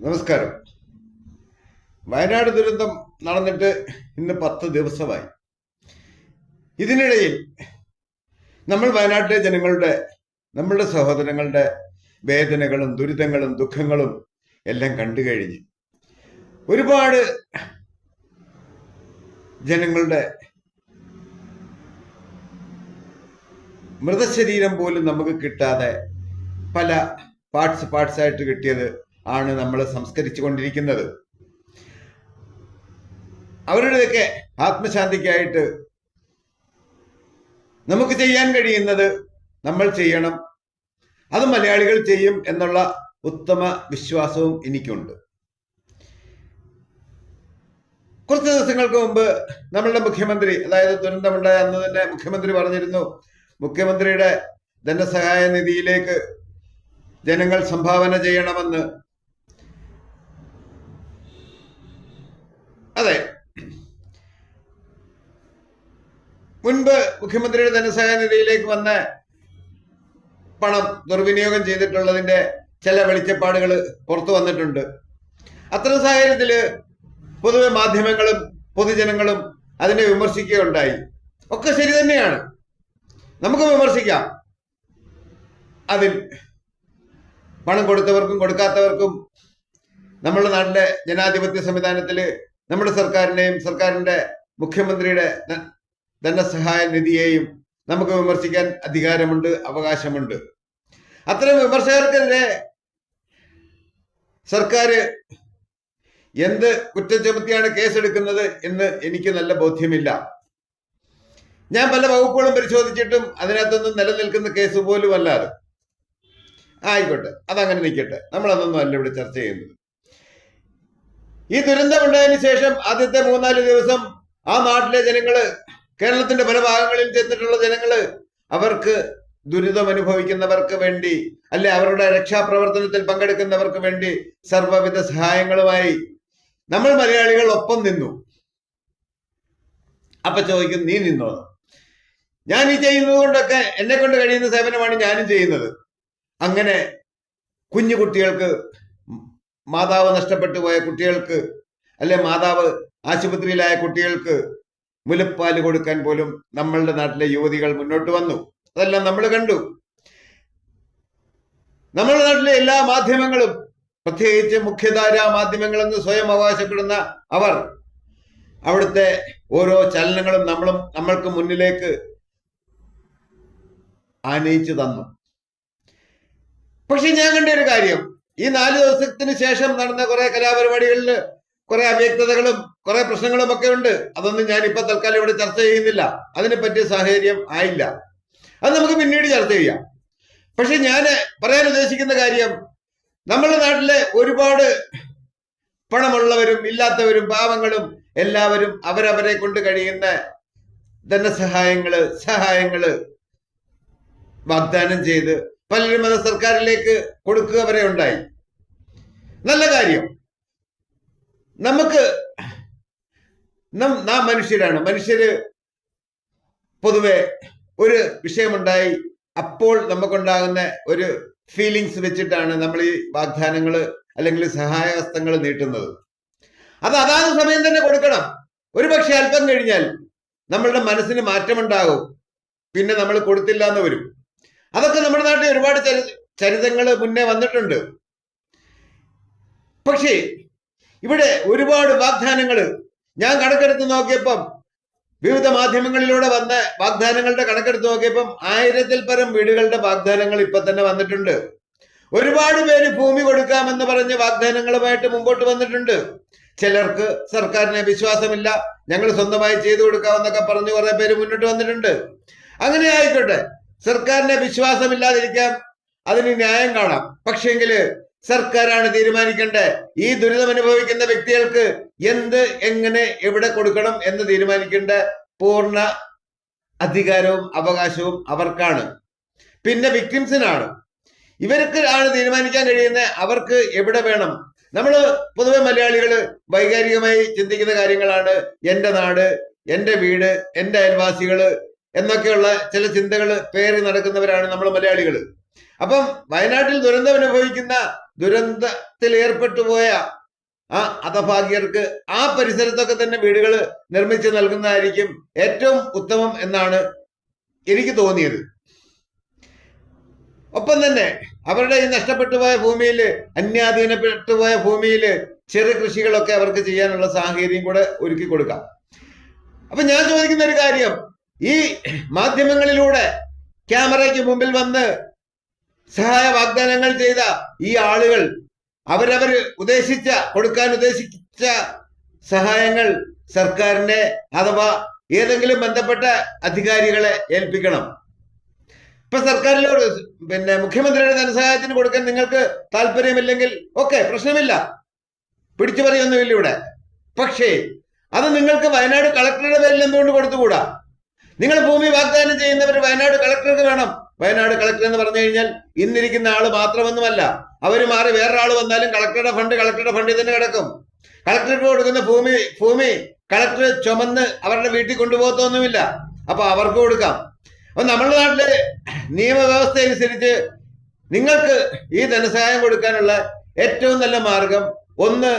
നമസ്കാരം. വയനാട് ദുരന്തം നടന്നിട്ട് ഇന്ന് പത്ത് ദിവസമായി. ഇതിനിടയിൽ നമ്മൾ വയനാട്ടിലെ ജനങ്ങളുടെ നമ്മളുടെ സഹോദരങ്ങളുടെ വേദനകളും ദുരിതങ്ങളും ദുഃഖങ്ങളും എല്ലാം കണ്ടു കഴിഞ്ഞ് ഒരുപാട് ജനങ്ങളുടെ മൃതശരീരം പോലും നമുക്ക് കിട്ടാതെ പല പാർട്സ് ആയിട്ട് കിട്ടിയത് ആണ് നമ്മൾ സംസ്കരിച്ചു കൊണ്ടിരിക്കുന്നത് അവരുടെയൊക്കെ ആത്മശാന്തിക്കായിട്ട് നമുക്ക് ചെയ്യാൻ കഴിയുന്നത് നമ്മൾ ചെയ്യണം. അത് മലയാളികൾ ചെയ്യും എന്നുള്ള ഉത്തമ വിശ്വാസവും എനിക്കുണ്ട്. കുറച്ച് ദിവസങ്ങൾക്ക് മുമ്പ് നമ്മളുടെ മുഖ്യമന്ത്രി അതായത് ദുരന്തമുണ്ടായ അന്ന് തന്നെ മുഖ്യമന്ത്രി പറഞ്ഞിരുന്നു മുഖ്യമന്ത്രിയുടെ ധനസഹായ നിധിയിലേക്ക് ജനങ്ങൾ സംഭാവന ചെയ്യണമെന്ന് അതെ മുൻപ് മുഖ്യമന്ത്രിയുടെ ധനസഹായ നിധിയിലേക്ക് വന്ന പണം ദുർവിനിയോഗം ചെയ്തിട്ടുള്ളതിന്റെ ചില വെളിച്ചപ്പാടുകൾ പുറത്തു വന്നിട്ടുണ്ട്. അത്തരം സാഹചര്യത്തിൽ പൊതുവെ മാധ്യമങ്ങളും പൊതുജനങ്ങളും അതിനെ വിമർശിക്കുകയുണ്ടായി. ഒക്കെ ശരി തന്നെയാണ്. നമുക്ക് വിമർശിക്കാം. അതിൽ പണം കൊടുത്തവർക്കും കൊടുക്കാത്തവർക്കും നമ്മുടെ നാട്ടിലെ ജനാധിപത്യ സംവിധാനത്തിൽ നമ്മുടെ സർക്കാരിനെയും സർക്കാരിന്റെ മുഖ്യമന്ത്രിയുടെ ധനസഹായ നിധിയെയും നമുക്ക് വിമർശിക്കാൻ അധികാരമുണ്ട് അവകാശമുണ്ട്. അത്തരം വിമർശകർക്കെതിരെ സർക്കാർ എന്ത് കുറ്റം ചുമത്തിയാണ് കേസെടുക്കുന്നത് എന്ന് എനിക്ക് നല്ല ബോധ്യമില്ല. ഞാൻ പല വകുപ്പുകളും പരിശോധിച്ചിട്ടും അതിനകത്തൊന്നും നിലനിൽക്കുന്ന കേസ് പോലും അല്ലാതെ. ആയിക്കോട്ടെ അതങ്ങനെ നിൽക്കട്ടെ. നമ്മൾ അതൊന്നും അല്ല ഇവിടെ ചർച്ച ചെയ്യുന്നത്. ഈ ദുരന്തമുണ്ടായതിനു ശേഷം ആദ്യത്തെ മൂന്നാൽ ദിവസം ആ നാട്ടിലെ ജനങ്ങൾ കേരളത്തിന്റെ പല ഭാഗങ്ങളിൽ ചെന്നിട്ടുള്ള ജനങ്ങൾ അവർക്ക് ദുരിതം അനുഭവിക്കുന്നവർക്ക് വേണ്ടി അല്ലെ അവരുടെ രക്ഷാപ്രവർത്തനത്തിൽ പങ്കെടുക്കുന്നവർക്ക് വേണ്ടി സർവവിധ സഹായങ്ങളുമായി നമ്മൾ മലയാളികൾ ഒപ്പം നിന്നു. അപ്പൊ ചോദിക്കും നീ നിന്നോ? ഞാൻ ഈ ചെയ്യുന്നത് കൊണ്ടൊക്കെ എന്നെ കൊണ്ട് കഴിയുന്ന സേവനമാണ് ഞാനും ചെയ്യുന്നത്. അങ്ങനെ കുഞ്ഞു കുട്ടികൾക്ക് മാതാവ് നഷ്ടപ്പെട്ടു പോയ കുട്ടികൾക്ക് അല്ലെ മാതാവ് ആശുപത്രിയിലായ കുട്ടികൾക്ക് മുലപ്പാൽ കൊടുക്കാൻ പോലും നമ്മളുടെ നാട്ടിലെ യുവതികൾ മുന്നോട്ട് വന്നു. അതെല്ലാം നമ്മൾ കണ്ടു. നമ്മുടെ നാട്ടിലെ എല്ലാ മാധ്യമങ്ങളും പ്രത്യേകിച്ച് മുഖ്യധാരാ മാധ്യമങ്ങളെന്ന് സ്വയം അവകാശപ്പെടുന്ന അവർ അവിടുത്തെ ഓരോ ചലനങ്ങളും നമ്മളും നമ്മൾക്ക് മുന്നിലേക്ക് ആനയിച്ചു തന്നു. പക്ഷെ ഞാൻ കണ്ട ഒരു കാര്യം. ഈ നാല് ദിവസത്തിന് ശേഷം നടന്ന കുറെ കലാപരിപാടികളിൽ കുറെ അവ്യക്തതകളും കുറെ പ്രശ്നങ്ങളും ഒക്കെ ഉണ്ട്. അതൊന്നും ഞാൻ ഇപ്പൊ തൽക്കാലം ഇവിടെ ചർച്ച ചെയ്യുന്നില്ല. അതിനെ പറ്റിയ സാഹചര്യം ആയില്ല. അത് നമുക്ക് പിന്നീട് ചർച്ച ചെയ്യാം. പക്ഷെ ഞാൻ പറയാൻ ഉദ്ദേശിക്കുന്ന കാര്യം നമ്മുടെ നാട്ടിലെ ഒരുപാട് പണമുള്ളവരും ഇല്ലാത്തവരും പാവങ്ങളും എല്ലാവരും അവരവരെ കൊണ്ട് കഴിയുന്ന ധനസഹായങ്ങൾ സഹായങ്ങൾ വാഗ്ദാനം ചെയ്ത് പലരും അത് സർക്കാരിലേക്ക് കൊടുക്കുക വരെ ഉണ്ടായി. നല്ല കാര്യം. നമുക്ക് നം- നാം മനുഷ്യരാണ്. മനുഷ്യര് പൊതുവെ ഒരു വിഷയമുണ്ടായി അപ്പോൾ നമുക്കുണ്ടാകുന്ന ഒരു ഫീലിങ്സ് വെച്ചിട്ടാണ് നമ്മൾ ഈ വാഗ്ദാനങ്ങൾ അല്ലെങ്കിൽ സഹായഹസ്തങ്ങൾ നീട്ടുന്നത്. അത് അതാത് സമയം തന്നെ കൊടുക്കണം. ഒരു പക്ഷെ അല്പം കഴിഞ്ഞാൽ നമ്മളുടെ മനസ്സിന് മാറ്റമുണ്ടാകും. പിന്നെ നമ്മൾ കൊടുത്തില്ല എന്ന് വരും. അതൊക്കെ നമ്മുടെ നാട്ടിൽ ഒരുപാട് ചരി ചരിതങ്ങൾ മുന്നേ വന്നിട്ടുണ്ട്. പക്ഷേ ഇവിടെ ഒരുപാട് വാഗ്ദാനങ്ങൾ ഞാൻ കണക്കെടുത്ത് നോക്കിയപ്പം വിവിധ മാധ്യമങ്ങളിലൂടെ വന്ന വാഗ്ദാനങ്ങളുടെ കണക്കെടുത്ത് നോക്കിയപ്പം ആയിരത്തിൽ പരം വീടുകളുടെ വാഗ്ദാനങ്ങൾ ഇപ്പൊ തന്നെ വന്നിട്ടുണ്ട്. ഒരുപാട് പേര് ഭൂമി കൊടുക്കാമെന്ന് പറഞ്ഞ് വാഗ്ദാനങ്ങളുമായിട്ട് മുമ്പോട്ട് വന്നിട്ടുണ്ട്. ചിലർക്ക് സർക്കാരിനെ വിശ്വാസമില്ല ഞങ്ങൾ സ്വന്തമായി ചെയ്തു കൊടുക്കാമെന്നൊക്കെ പറഞ്ഞ് കുറെ പേര് മുന്നോട്ട് വന്നിട്ടുണ്ട്. അങ്ങനെ ആയിക്കോട്ടെ സർക്കാരിനെ വിശ്വാസമില്ലാതിരിക്കാം അതിന് ന്യായം കാണാം. പക്ഷെങ്കിൽ സർക്കാരാണ് തീരുമാനിക്കേണ്ടത്. ഈ ദുരിതം അനുഭവിക്കുന്ന വ്യക്തികൾക്ക് എന്ത് എങ്ങനെ എവിടെ കൊടുക്കണം എന്ന് തീരുമാനിക്കേണ്ട പൂർണ അധികാരവും അവകാശവും അവർക്കാണ്. പിന്നെ വിക്ടിംസിനാണ് ഇവർക്ക് ആണ് തീരുമാനിക്കാൻ കഴിയുന്നത്. അവർക്ക് എവിടെ വേണം? നമ്മൾ പൊതുവെ മലയാളികൾ വൈകാരികമായി ചിന്തിക്കുന്ന കാര്യങ്ങളാണ്. എന്റെ നാട് എന്റെ വീട് എന്റെ അയൽവാസികൾ എന്നൊക്കെയുള്ള ചില ചിന്തകൾ പേറി നടക്കുന്നവരാണ് നമ്മൾ മലയാളികൾ. അപ്പം വയനാട്ടിൽ ദുരന്തം അനുഭവിക്കുന്ന ദുരന്തത്തിൽ ഏർപ്പെട്ടു പോയ ആ അതഭാഗ്യർക്ക് ആ പരിസരത്തൊക്കെ തന്നെ വീടുകൾ നിർമ്മിച്ച് നൽകുന്നതായിരിക്കും ഏറ്റവും ഉത്തമം എന്നാണ് എനിക്ക് തോന്നിയത്. ഒപ്പം തന്നെ അവരുടെ ഈ നഷ്ടപ്പെട്ടു പോയ ഭൂമിയിൽ അന്യാധീനപ്പെട്ടു പോയ ഭൂമിയിൽ ചെറു കൃഷികളൊക്കെ അവർക്ക് ചെയ്യാനുള്ള സാഹചര്യം കൂടെ ഒരുക്കി കൊടുക്കാം. അപ്പൊ ഞാൻ ചോദിക്കുന്ന ഒരു കാര്യം ഈ മാധ്യമങ്ങളിലൂടെ ക്യാമറയ്ക്ക് മുമ്പിൽ വന്ന് സഹായ വാഗ്ദാനങ്ങൾ ചെയ്ത ഈ ആളുകൾ അവരവർ ഉദ്ദേശിച്ച കൊടുക്കാൻ ഉദ്ദേശിച്ച സഹായങ്ങൾ സർക്കാരിനെ അഥവാ ഏതെങ്കിലും ബന്ധപ്പെട്ട അധികാരികളെ ഏൽപ്പിക്കണം. ഇപ്പൊ സർക്കാരിലോട് പിന്നെ മുഖ്യമന്ത്രിയുടെ ധനസഹായത്തിന് കൊടുക്കാൻ നിങ്ങൾക്ക് താല്പര്യമില്ലെങ്കിൽ ഓക്കെ പ്രശ്നമില്ല. പിടിച്ചു പറയൊന്നുമില്ല ഇവിടെ. പക്ഷേ അത് നിങ്ങൾക്ക് വയനാട് കളക്ടറുടെ പേരിൽ എന്തുകൊണ്ട് കൊടുത്തുകൂടാ? നിങ്ങൾ ഭൂമി വാഗ്ദാനം ചെയ്യുന്നവർ വയനാട് കളക്ടർക്ക് വേണം. വയനാട് കളക്ടർ എന്ന് പറഞ്ഞു കഴിഞ്ഞാൽ ഇന്നിരിക്കുന്ന ആൾ മാത്രമൊന്നുമല്ല. അവർ മാറി വേറൊരാൾ വന്നാലും കളക്ടറുടെ ഫണ്ട് കളക്ടറുടെ ഫണ്ടിൽ തന്നെ കിടക്കും. കളക്ടർക്ക് കൊടുക്കുന്ന ഭൂമി ഭൂമി കളക്ടർ ചുമന്ന് അവരുടെ വീട്ടിൽ കൊണ്ടുപോകത്തൊന്നുമില്ല. അപ്പൊ അവർക്ക് കൊടുക്കാം. അപ്പൊ നമ്മുടെ നാട്ടിലെ നിയമവ്യവസ്ഥ അനുസരിച്ച് നിങ്ങൾക്ക് ഈ ധനസഹായം കൊടുക്കാനുള്ള ഏറ്റവും നല്ല മാർഗം ഒന്ന്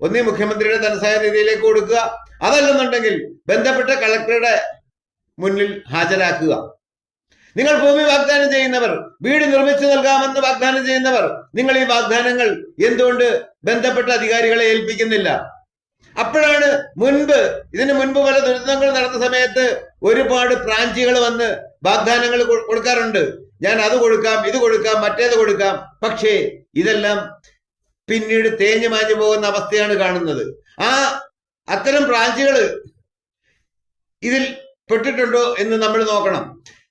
ഒന്നീ മുഖ്യമന്ത്രിയുടെ ധനസഹായ നിധിയിലേക്ക് കൊടുക്കുക. അതല്ലെന്നുണ്ടെങ്കിൽ ബന്ധപ്പെട്ട കളക്ടറുടെ മുന്നിൽ ഹാജരാക്കുക. നിങ്ങൾ ഭൂമി വാഗ്ദാനം ചെയ്യുന്നവർ വീട് നിർമ്മിച്ചു നൽകാമെന്ന് വാഗ്ദാനം ചെയ്യുന്നവർ നിങ്ങൾ ഈ വാഗ്ദാനങ്ങൾ എന്തുകൊണ്ട് ബന്ധപ്പെട്ട അധികാരികളെ ഏൽപ്പിക്കുന്നില്ല? അപ്പോഴാണ് മുൻപ് ഇതിനു മുൻപ് പല ദുരിതങ്ങൾ നടന്ന സമയത്ത് ഒരുപാട് പ്രാഞ്ചികൾ വന്ന് വാഗ്ദാനങ്ങൾ കൊടുക്കാറുണ്ട്. ഞാൻ അത് കൊടുക്കാം ഇത് കൊടുക്കാം മറ്റേത് കൊടുക്കാം. പക്ഷേ ഇതെല്ലാം പിന്നീട് തേഞ്ഞു മാഞ്ഞു പോകുന്ന അവസ്ഥയാണ് കാണുന്നത്. ആ അത്തരം പ്രാഞ്ചികൾ ഇതിൽ പെട്ടിട്ടുണ്ടോ എന്ന് നമ്മൾ നോക്കണം.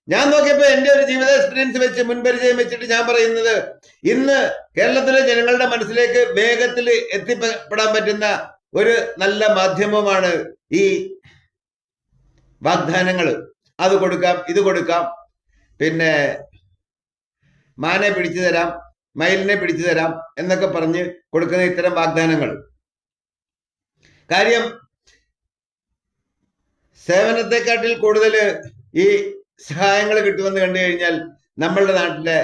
ഞാൻ നോക്കിയപ്പോൾ എന്റെ ഒരു ജീവിത എക്സ്പീരിയൻസ് വെച്ച് മുൻപരിചയം വെച്ചിട്ട് ഞാൻ പറയുന്നത് ഇന്ന് കേരളത്തിലെ ജനങ്ങളുടെ മനസ്സിലേക്ക് വേഗത്തിൽ എത്തിപ്പെടാൻ പറ്റുന്ന ഒരു നല്ല മാധ്യമമാണ് ഈ വാഗ്ദാനങ്ങൾ അത് കൊടുക്കാം ഇത് കൊടുക്കാം. പിന്നെ മാനെ പിടിച്ചു തരാം മയിലിനെ പിടിച്ചു തരാം എന്നൊക്കെ പറഞ്ഞ് കൊടുക്കുന്ന ഇത്തരം വാഗ്ദാനങ്ങൾ. കാര്യം സേവനത്തെക്കാട്ടിൽ കൂടുതൽ ഈ സഹായങ്ങൾ കിട്ടുമെന്ന് കണ്ടു കഴിഞ്ഞാൽ നമ്മളുടെ നാട്ടിലെ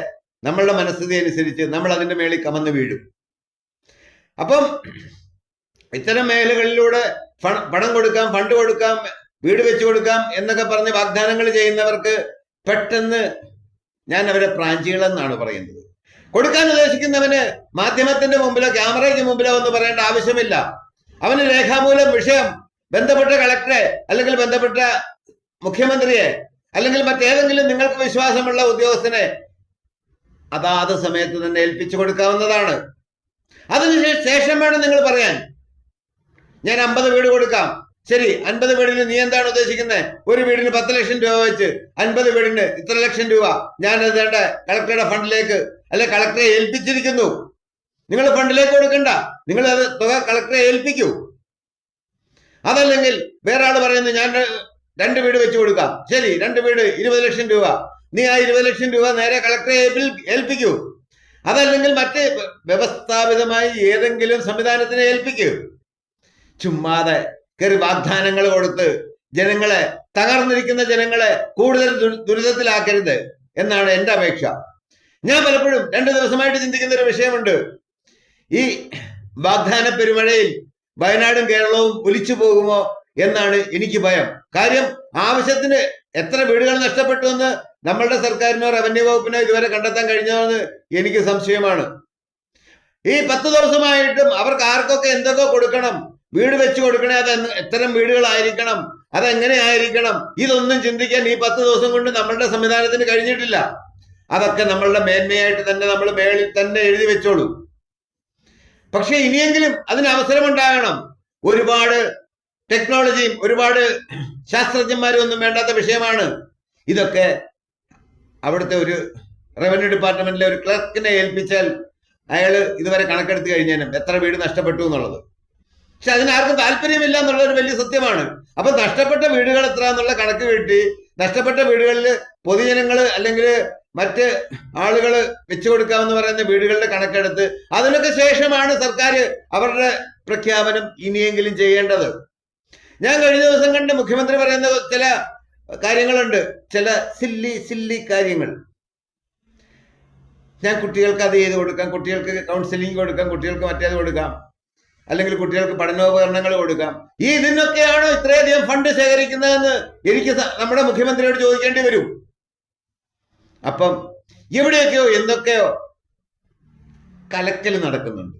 നമ്മളുടെ മനസ്ഥിതി അനുസരിച്ച് നമ്മൾ അതിന്റെ മേളിൽ കമന്ന് വീഴും. അപ്പം ഇത്തരം മേഖലകളിലൂടെ പണം കൊടുക്കാം ഫണ്ട് കൊടുക്കാം വീട് വെച്ചു കൊടുക്കാം എന്നൊക്കെ പറഞ്ഞ് വാഗ്ദാനങ്ങൾ ചെയ്യുന്നവർക്ക് പെട്ടെന്ന് ഞാൻ അവരെ പ്രാഞ്ചികളെന്നാണ് പറയുന്നത്. കൊടുക്കാൻ ഉദ്ദേശിക്കുന്നവന് മാധ്യമത്തിന്റെ മുമ്പിലോ ക്യാമറയ്ക്ക് മുമ്പിലോ ഒന്നും പറയേണ്ട ആവശ്യമില്ല. അവന് രേഖാമൂലം വിഷയം ബന്ധപ്പെട്ട കളക്ടറെ അല്ലെങ്കിൽ ബന്ധപ്പെട്ട മുഖ്യമന്ത്രിയെ അല്ലെങ്കിൽ മറ്റേതെങ്കിലും നിങ്ങൾക്ക് വിശ്വാസമുള്ള ഉദ്യോഗസ്ഥനെ അതാത് സമയത്ത് തന്നെ ഏൽപ്പിച്ചു കൊടുക്കാവുന്നതാണ്. അതിന് ശേഷം വേണം നിങ്ങൾ പറയാൻ. ഞാൻ അമ്പത് വീട് കൊടുക്കാം. ശരി അൻപത് വീടിന് നീ എന്താണ് ഉദ്ദേശിക്കുന്നത് ഒരു വീടിന് പത്ത് ലക്ഷം രൂപ വെച്ച് അൻപത് വീടിന് ഇത്ര ലക്ഷം രൂപ. ഞാൻ വേണ്ട കളക്ടറുടെ ഫണ്ടിലേക്ക് അല്ലെ കളക്ടറെ ഏൽപ്പിച്ചിരിക്കുന്നു. നിങ്ങൾ ഫണ്ടിലേക്ക് കൊടുക്കണ്ട. നിങ്ങൾ അത് തുക കളക്ടറെ ഏൽപ്പിക്കൂ. അതല്ലെങ്കിൽ വേറെ ആൾ പറയുന്നു ഞാൻ രണ്ട് വീട് വെച്ചു കൊടുക്കാം. ശരി രണ്ട് വീട് ഇരുപത് ലക്ഷം രൂപ. നീ ആ ഇരുപത് ലക്ഷം രൂപ നേരെ കളക്ടറെ ഏൽപ്പി- ഏൽപ്പിക്കൂ. അതല്ലെങ്കിൽ മറ്റ് വ്യവസ്ഥാപിതമായി ഏതെങ്കിലും സംവിധാനത്തിനെ ഏൽപ്പിക്കൂ. ചുമ്മാതെ കയറി വാഗ്ദാനങ്ങൾ കൊടുത്ത് ജനങ്ങളെ തകർന്നിരിക്കുന്ന ജനങ്ങളെ കൂടുതൽ ദുരി- ദുരിതത്തിലാക്കരുത് എന്നാണ് എന്റെ അപേക്ഷ. ഞാൻ പലപ്പോഴും രണ്ടു ദിവസമായിട്ട് ചിന്തിക്കുന്ന ഒരു വിഷയമുണ്ട്. ഈ വാഗ്ദാന പെരുമഴയിൽ വയനാടും കേരളവും ഒലിച്ചു പോകുമോ? എന്നാണ് എനിക്ക് ഭയം. കാര്യം ആവശ്യത്തിന് എത്ര വീടുകൾ നഷ്ടപ്പെട്ടു എന്ന് നമ്മളുടെ സർക്കാരിനോ റവന്യൂ വകുപ്പിനോ ഇതുവരെ കണ്ടെത്താൻ കഴിഞ്ഞതെന്ന് എനിക്ക് സംശയമാണ്. ഈ പത്ത് ദിവസമായിട്ടും അവർക്ക് ആർക്കൊക്കെ എന്തൊക്കെ കൊടുക്കണം? വീട് വെച്ച് കൊടുക്കണേ അത് എത്തരം വീടുകളായിരിക്കണം അതെങ്ങനെ ആയിരിക്കണം ഇതൊന്നും ചിന്തിക്കാൻ ഈ പത്ത് ദിവസം കൊണ്ട് നമ്മളുടെ സംവിധാനത്തിന് കഴിഞ്ഞിട്ടില്ല. അതൊക്കെ നമ്മളുടെ മേന്മയായിട്ട് തന്നെ നമ്മൾ മേളിൽ തന്നെ എഴുതി വെച്ചോളൂ. പക്ഷെ ഇനിയെങ്കിലും അതിന് അവസരമുണ്ടാകണം. ഒരുപാട് ടെക്നോളജിയും ഒരുപാട് ശാസ്ത്രജ്ഞന്മാരും ഒന്നും വേണ്ടാത്ത വിഷയമാണ്. ഇതൊക്കെ അവിടുത്തെ ഒരു റവന്യൂ ഡിപ്പാർട്ട്മെന്റിലെ ഒരു ക്ലർക്കിനെ ഏൽപ്പിച്ചാൽ അയാൾ ഇതുവരെ കണക്കെടുത്ത് കഴിഞ്ഞാലും എത്ര വീട് നഷ്ടപ്പെട്ടു എന്നുള്ളത്. പക്ഷെ അതിനാർക്കും താല്പര്യമില്ല എന്നുള്ള ഒരു വലിയ സത്യമാണ്. അപ്പൊ നഷ്ടപ്പെട്ട വീടുകൾ എത്ര എന്നുള്ള കണക്ക് കിട്ടി നഷ്ടപ്പെട്ട വീടുകളിൽ പൊതുജനങ്ങൾ അല്ലെങ്കിൽ മറ്റ് ആളുകൾ വെച്ചു കൊടുക്കാമെന്ന് പറയുന്ന വീടുകളുടെ കണക്കെടുത്ത് അതിനൊക്കെ ശേഷമാണ് സർക്കാർ അവരുടെ പ്രഖ്യാപനം ഇനിയെങ്കിലും ചെയ്യേണ്ടത്. ഞാൻ കഴിഞ്ഞ ദിവസം കണ്ട് മുഖ്യമന്ത്രി പറയുന്ന ചില കാര്യങ്ങളുണ്ട്. ചില സില്ലി സില്ലി കാര്യങ്ങൾ. ഞാൻ കുട്ടികൾക്ക് അത് ചെയ്ത് കൊടുക്കാം. കുട്ടികൾക്ക് കൗൺസിലിംഗ് കൊടുക്കാം. കുട്ടികൾക്ക് മറ്റേത് കൊടുക്കാം. അല്ലെങ്കിൽ കുട്ടികൾക്ക് പഠനോപകരണങ്ങൾ കൊടുക്കാം. ഈ ഇതിനൊക്കെയാണോ ഇത്രയധികം ഫണ്ട് ശേഖരിക്കുന്നതെന്ന് എനിക്ക് നമ്മുടെ മുഖ്യമന്ത്രിയോട് ചോദിക്കേണ്ടി വരും. അപ്പം എവിടെയൊക്കെയോ എന്തൊക്കെയോ കലക്കൽ നടക്കുന്നുണ്ട്.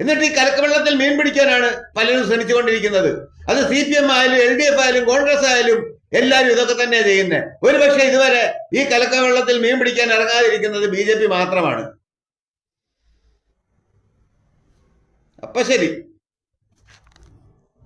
എന്നിട്ട് ഈ കലക്കവെള്ളത്തിൽ മീൻ പിടിക്കാനാണ് പലരും ശ്രമിച്ചുകൊണ്ടിരിക്കുന്നത്. അത് സി പി എം ആയാലും എൽ ഡി എഫ് ആയാലും കോൺഗ്രസ് ആയാലും എല്ലാവരും ഇതൊക്കെ തന്നെ ചെയ്യുന്നത് ഒരുപക്ഷെ ഇതുവരെ ഈ കലക്കവെള്ളത്തിൽ മീൻ പിടിക്കാൻ ഇറങ്ങാതിരിക്കുന്നത് ബി ജെ പി മാത്രമാണ്. അപ്പൊ ശരി.